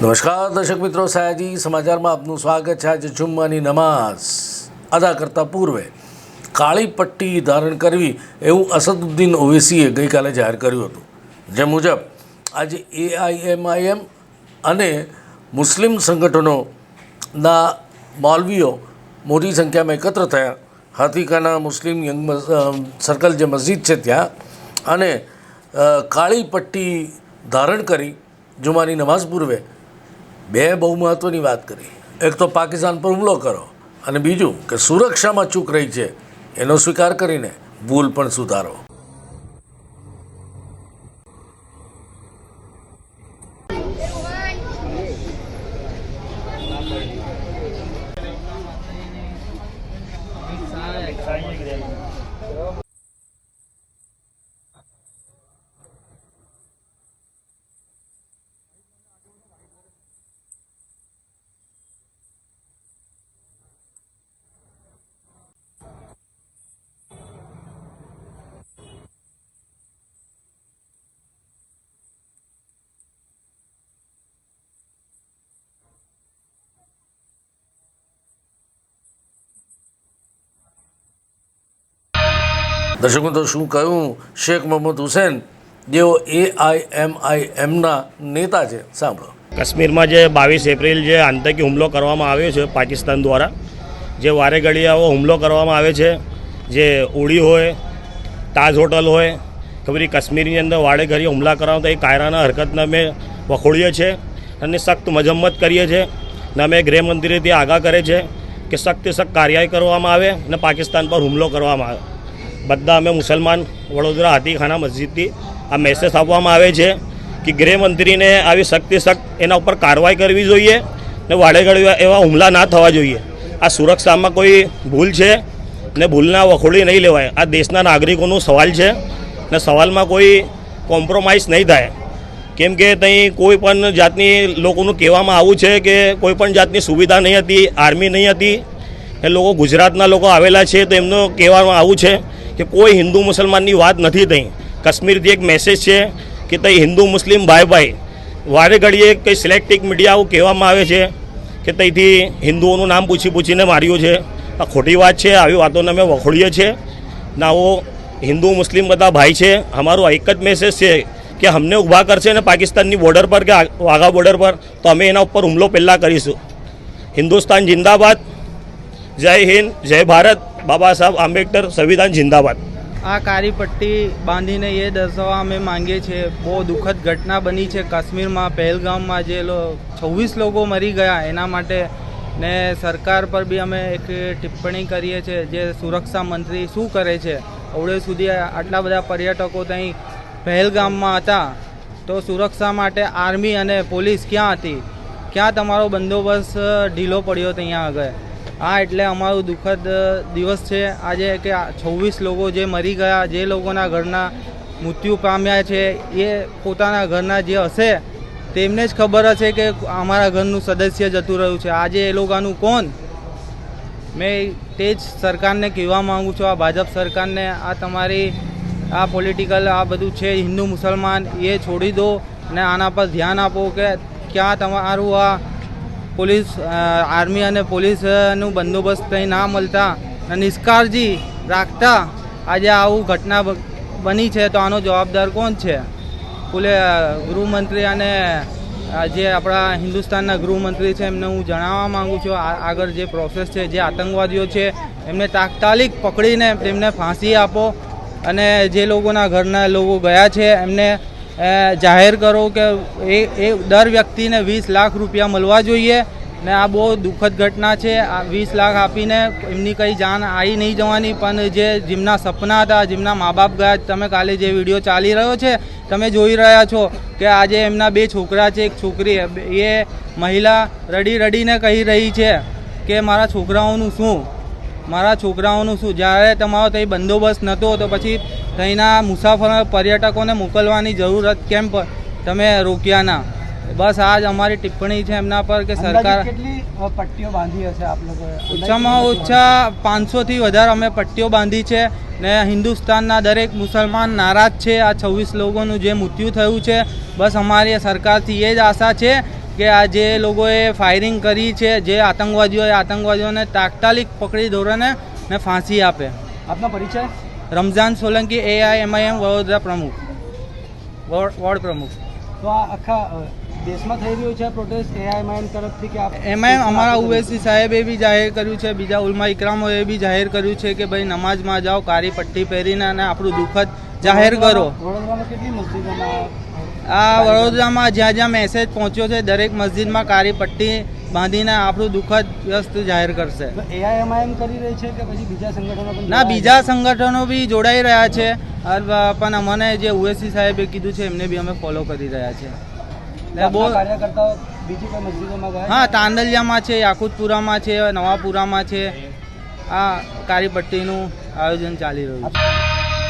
નમસ્કાર, દર્શક મિત્રો, સયાજી સમાચારમાં આપનું સ્વાગત છે આજે જુમ્માની નમાઝ અદા કરતા પૂર્વે. કાળી પટ્ટી ધારણ કરવી એવું અસદુદ્દીન ઓવેસીએ ગઈકાલે જાહેર કર્યું હતું. જે મુજબ, આજે એઆઈએમઆઈએમ અને મુસ્લિમ સંગઠનોના મૌલવીઓ મોટી સંખ્યામાં એકત્ર થયા. હાથીકાના મુસ્લિમ યંગ સર્કલ જે મસ્જિદ છે ત્યાં અને કાળી પટ્ટી ધારણ કરી જુમાની નમાઝ પૂર્વે બે બહુ મહત્ત્વની વાત કરી. એક તો પાકિસ્તાન પર હુમલો કરો અને બીજું કે સુરક્ષામાં ચૂક રહી છે, એનો સ્વીકાર કરીને ભૂલ પણ સુધારો. દર્શકો તો શું કહ્યું? શેખ મોહમ્મદ હુસેન, જેઓ એઆઈએમઆઈએમના નેતા છે. સાંભળો. કાશ્મીરમાં જે બાવીસ એપ્રિલ જે આતંકી હુમલો કરવામાં આવ્યો છે પાકિસ્તાન દ્વારા, જે વારે ઘડિયાઓ હુમલો કરવામાં આવે છે, જે ઉડી હોય, તાજ હોટલ હોય, ખબરી કાશ્મીરની અંદર વાડે ઘડીએ હુમલા કરાવતા એ કાયરાના હરકતને અમે વખોડીએ છીએ અને સખ્ત મજમ્મત કરીએ છીએ અને અમે ગૃહમંત્રીથી આગાહ કરે છે કે સખ્ત સખ્ત કાર્યવાહી કરવામાં આવે અને પાકિસ્તાન પર હુમલો કરવામાં આવે. બધા અમે મુસલમાન વડોદરા હાથીખાના મસ્જિદથી આ મેસેજ આપવામાં આવે છે કે ગૃહમંત્રીને આવી સખ્તી સખ્ત એના ઉપર કાર્યવાહી કરવી જોઈએ ને વાડેગડ એવા હુમલા ના થવા જોઈએ. આ સુરક્ષામાં કોઈ ભૂલ છે ને ભૂલના વખોડી નહીં લેવાય. આ દેશના નાગરિકોનો સવાલ છે ને સવાલમાં કોઈ કોમ્પ્રોમાઇઝ નહીં થાય. કેમ કે ત્યાં કોઈ પણ જાતની લોકોનું કહેવામાં આવું છે કે કોઈ પણ જાતની સુવિધા નહીં હતી, આર્મી નહીં હતી એ લોકો ગુજરાતના લોકો આવેલા છે તો એમનું કહેવામાં આવું છે કે કોઈ હિન્દુ મુસલમાનની વાત નથી થઈ. કાશ્મીરથી એક મેસેજ છે કે તઈ હિન્દુ મુસ્લિમ ભાઈ ભાઈ વારે ઘડીએ કંઈ સિલેક્ટિક મીડિયાઓ કહેવામાં આવે છે કે તઈથી હિન્દુઓનું નામ પૂછી પૂછીને માર્યું છે. આ ખોટી વાત છે, આવી વાતોને અમે વખોડીએ છીએ. ના આવો હિન્દુ મુસ્લિમ બધા ભાઈ છે, અમારો એક જ મેસેજ છે કે અમને ઊભા કરશે ને પાકિસ્તાનની બોર્ડર પર કે વાઘા બોર્ડર પર, તો અમે એના ઉપર હુમલો પહેલાં કરીશું. હિન્દુસ્તાન જિંદાબાદ. જય હિન્દ, જય ભારત. બાબા સાહેબ આંબેડકર સંવિધાન જિંદાબાદ. આ કાળી પટ્ટી બાંધીને એ દર્શાવવા અમે માંગીએ છીએ. બહુ દુઃખદ ઘટના બની છે કાશ્મીરમાં, પહેલગામમાં જે છવ્વીસ લોકો મરી ગયા. એના માટે ને સરકાર પર બી અમે એક ટિપ્પણી કરીએ છીએ જે સુરક્ષા મંત્રી શું કરે છે. અવડે સુધી આટલા બધા પર્યટકો ત્યાં પહેલગામમાં હતા. તો સુરક્ષા માટે આર્મી અને પોલીસ ક્યાં હતી? ક્યાં તમારો બંદોબસ્ત ઢીલો પડ્યો ત્યાં આગળ? આ એટલે અમારું દુઃખદ દિવસ છે. આજે કે છવ્વીસ લોકો જે મરી ગયા, જે લોકોના ઘરના મૃત્યુ પામ્યા છે, એ પોતાના ઘરના જે હશે, તેમને જ ખબર હશે કે અમારા ઘરનું સદસ્ય જતું રહ્યું છે. આજે એ લોકોનું કોણ? મેં તે જ સરકારને કહેવા માગું છું, આ ભાજપ સરકારને, આ તમારી, આ પોલિટિકલ આ બધું છે, હિન્દુ મુસલમાન, એ છોડી દો અને આના પર ધ્યાન આપો કે ક્યાં તમારું આ પોલીસ આર્મી અને પોલીસનું બંદોબસ્ત કંઈ ના મળતા અને નિષ્કાળજી રાખતા આજે આવું ઘટના બની છે, તો આનો જવાબદાર કોણ છે? પોલે ગૃહમંત્રી અને જે આપણા હિન્દુસ્તાનના ગૃહમંત્રી છે, એમને હું જણાવવા માગું છું આગળ જે પ્રોસેસ છે, જે આતંકવાદીઓ છે, એમને તાત્કાલિક પકડીને તેમને ફાંસી આપો અને જે લોકોના ઘરના લોકો ગયા છે, એમને જાહેર કરો કે એ એ દર વ્યક્તિને વીસ લાખ રૂપિયા મળવા જોઈએ ને આ બહુ દુઃખદ ઘટના છે. આ વીસ લાખ આપીને એમની કંઈ જાન આવી નહીં જવાની, પણ જે જેમના સપના હતા, જેમના મા બાપ ગયા, તમે કાલે જે વીડિયો ચાલી રહ્યો છે, તમે જોઈ રહ્યા છો કે આજે એમના બે છોકરા છે, એક છોકરી એ મહિલા રડી રડીને કહી રહી છે કે મારા છોકરાઓનું શું? મારા છોકરાઓનું શું? જ્યારે તમારો ત્યાં બંદોબસ્ત નહોતો તો પછી ત્યાંના મુસાફરો પર્યટકોને મોકલવાની જરૂરત કેમ તમે રોક્યા ના બસ આ જ અમારી ટિપ્પણી છે એમના પર કે સરકાર પટ્ટીઓ બાંધી હશે આપ લોકોએ ઓછામાં ઓછા પાંચસોથી વધારે અમે પટ્ટીઓ બાંધી છે ને હિન્દુસ્તાનના દરેક મુસલમાન નારાજ છે. આ છવ્વીસ લોકોનું જે મૃત્યુ થયું છે બસ અમારી સરકારથી એ જ આશા છે કે આ જે લોકોએ ફાયરિંગ કરી છે જે આતંકવાદીઓએ આતંકવાદીઓને તાત્કાલિક પકડી ધોરણે ને ફાંસી આપે. આપનો પરિચય? રમઝાન સોલંકી એઆઈએમઆઈએમ વડોદરા પ્રમુખ. વોર્ડ પ્રમુખ. તો આ આખા દેશમાં થઈ રહ્યું છે પ્રોટેસ્ટ એઆઈએમઆઈએમ તરફથી કે એમઆઈએમ એમાં અમારા ઓવેસી સાહેબે બી જાહેર કર્યું છે બીજા ઉલમા ઇકરામોએ બી જાહેર કર્યું છે કે ભાઈ નમાઝમાં જાઓ કાળી પટ્ટી પહેરીને અને આપણું દુઃખદ જાહેર કરો. વડોદરામાં કેટલી મસ્જિદોમાં આ વડોદરામાં જ્યાં જ્યાં મેસેજ પહોંચ્યો છે દરેક મસ્જિદમાં કારી પટ્ટી બાંધીને આપણું દુઃખદ વ્યસ્ત જાહેર કરશે. એઆઈએમઆઈએમ કરી રહી છે કે પછી બીજા સંગઠનો પણ ના બીજા સંગઠનો બી જોડાઈ રહ્યા છે. પણ અમને જે ઓએસી સાહેબે કીધું છે એમને બી અમે ફોલો કરી રહ્યા છે. એટલે બહુ આપના કાર્યકર્તાઓ બીજી કોઈ મસ્જિદોમાં ગયા હા તાંદલિયામાં છે યાકુતપુરામાં છે નવાપુરામાં છે. આ કારીપટ્ટીનું આયોજન ચાલી રહ્યું છે.